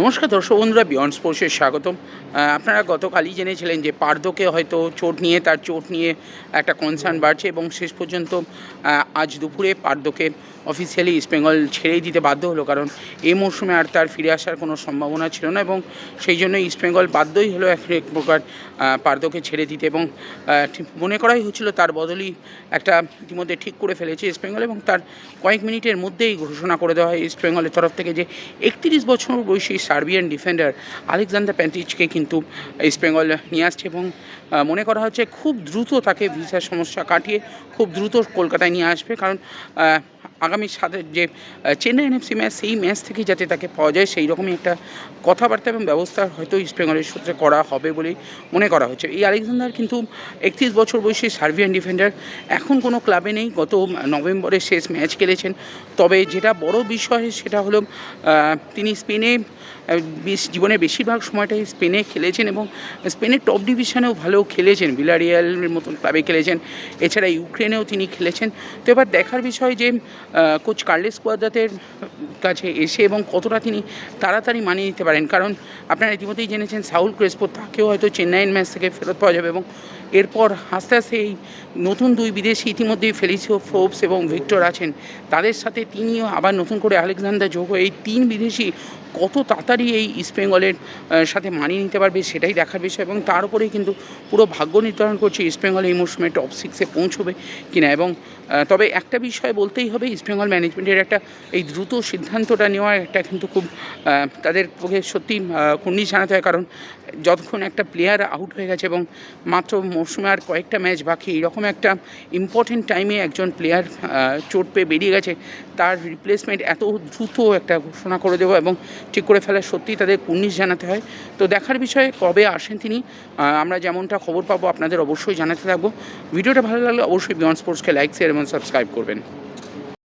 নমস্কার দর্শক বন্ধুরা বিয়ন্ড স্পোর্টসের স্বাগতম। আপনারা গতকালই জেনেছিলেন যে পার্দকে হয়তো চোট নিয়ে, তার চোট নিয়ে একটা কনসার্ন বাড়ছে এবং শেষ পর্যন্ত আজ দুপুরে পার্দকে অফিসিয়ালি ইস্টবেঙ্গল ছেড়েই দিতে বাধ্য হলো, কারণ এই মরশুমে আর তার ফিরে আসার কোনো সম্ভাবনা ছিল না এবং সেই জন্য ইস্টবেঙ্গল বাধ্যই হলো এক প্রকার পার্দকে ছেড়ে দিতে এবং মনে করাই হচ্ছিল তার বদলই একটা ইতিমধ্যে ঠিক করে ফেলেছে ইস্টবেঙ্গল এবং তার কয়েক মিনিটের মধ্যেই ঘোষণা করে দেওয়া হয় ইস্টবেঙ্গলের তরফ থেকে যে একত্রিশ বছর বয়সী সার্বিয়ান ডিফেন্ডার আলেকজান্ডার প্যান্টিচকে কিন্তু ইস্টবেঙ্গল নিয়ে আসছে এবং মনে করা হচ্ছে খুব দ্রুত তাকে ভিসার সমস্যা কাটিয়ে খুব দ্রুত কলকাতায় নিয়ে আসবে, কারণ আগামী সাথে যে চেন্নাই এনএফসি ম্যাচ, সেই ম্যাচ থেকে যাতে তাকে পাওয়া যায় সেই রকমই একটা কথাবার্তা এবং ব্যবস্থা হয়তো ইস্টবেঙ্গলের সূত্রে করা হবে বলেই মনে করা হচ্ছে। এই আলেকজান্ডার কিন্তু একত্রিশ বছর বয়সী সার্বিয়ান ডিফেন্ডার, এখন কোনো ক্লাবে নেই। গত নভেম্বরে শেষ ম্যাচ খেলেছেন। তবে যেটা বড় বিষয় সেটা হলো তিনি স্পেনে বেশ- জীবনের বেশিরভাগ সময়টাই স্পেনে খেলেছেন এবং স্পেনের টপ ডিভিশনেও ভালো খেলেছেন। ভিলারিয়ালের মতন ক্লাবে খেলেছেন। এছাড়া ইউক্রেনেও তিনি খেলেছেন। তো এবার দেখার বিষয় যে কোচ কার্লেস কোয়াদ্রাতের কাছে এসে এবং কতটা তিনি তাড়াতাড়ি মানিয়ে নিতে পারেন। কারণ আপনারা ইতিমধ্যেই জেনেছেন সাউল ক্রেসপো, তাকেও হয়তো চেন্নাইয়ের ম্যাচ থেকে ফেরত পাওয়া যাবে এবং এরপর আস্তে আস্তে এই নতুন দুই বিদেশি ইতিমধ্যেই ফেলিসিও ফোর্বস এবং ভিক্টর আছেন। তাদের সাথে তিনিও আবার নতুন করে আলেকজান্ডার যোগ হয়ে এই তিন বিদেশি কত তাড়াতাড়ি এই ইস্টবেঙ্গলের আহ, সাথে মানিয়ে নিতে পারবে সেটাই দেখার বিষয় এবং তার উপরেই কিন্তু পুরো ভাগ্য নির্ধারণ করছে ইস্টবেঙ্গল এই মরশুমে টপ সিক্সে পৌঁছবে কিনা এবং তবে একটা বিষয় বলতেই হবে ইস্টবেঙ্গল ম্যানেজমেন্টের একটা এই দ্রুত সিদ্ধান্তটা নেওয়ার একটা কিন্তু খুব তাদের পক্ষে সত্যি কুর্নিশ জানাতে হয় কারণ যতক্ষণ একটা প্লেয়ার আউট হয়ে গেছে এবং মাত্র মরশুমে আর কয়েকটা ম্যাচ বাকি এরকম একটা ইম্পর্টেন্ট টাইমে একজন প্লেয়ার চোট পেয়ে বেরিয়ে গেছে তার রিপ্লেসমেন্ট এত দ্রুত একটা ঘোষণা করে দেবো এবং ঠিক করে ফেলা সত্যিই তাদের কুর্নিশ জানাতে হয়। তো দেখার বিষয়ে কবে আসেন তিনি আমরা যেমনটা খবর পাবো আপনাদের অবশ্যই জানাতে থাকব। ভিডিওটা ভালো লাগলে অবশ্যই বিয়ন্ড স্পোর্টসকে লাইক শেয়ার এবং সাবস্ক্রাইব করবেন।